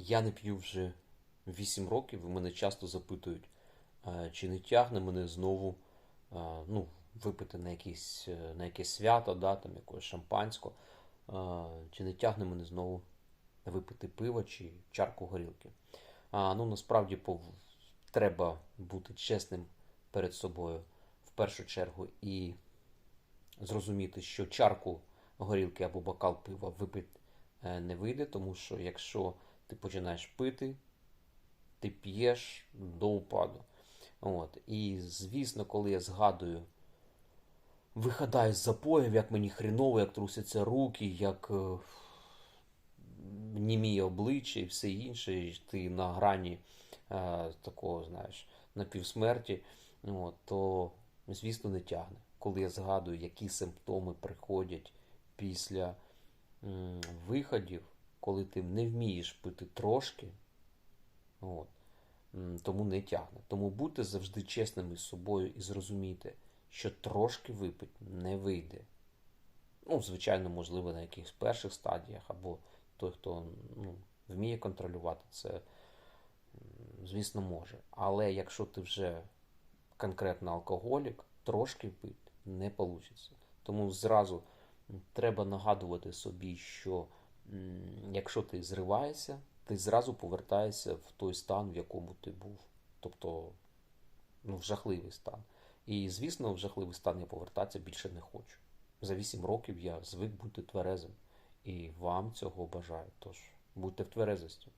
Я не п'ю вже 8 років, і мене часто запитують, чи не тягне мене знову ну, випити на якісь, е, на якесь свято, да, там якогось шампанського, е, чи не тягне мене знову випити пиво чи чарку горілки. А, ну, насправді пов... треба бути чесним перед собою в першу чергу і зрозуміти, що чарку горілки або бокал пива випити е, не вийде, тому що якщо ти починаєш пити, ти п'єш до упаду. От. І звісно, коли я згадую, виходаю з запоїв, як мені хріново, як трусяться руки, як е, німіє обличчя і все інше, і ти на грані е, такого, знаєш, напівсмерті, от, то, звісно, не тягне. Коли я згадую, які симптоми приходять після м, виходів, коли ти не вмієш пити трошки, от, тому не тягне. Тому будьте завжди чесними з собою і зрозумійте, що трошки випити не вийде. Ну, звичайно, можливо, на якихось перших стадіях, або той, хто ну, вміє контролювати це, звісно, може. Але якщо ти вже конкретно алкоголік, трошки пити не вийде. Тому зразу треба нагадувати собі, що якщо ти зриваєшся, ти зразу повертаєшся в той стан, в якому ти був. Тобто, ну, в жахливий стан. І, звісно, в жахливий стан я повертатися більше не хочу. За 8 років я звик бути тверезим. І вам цього бажаю. Тож будьте в тверезості.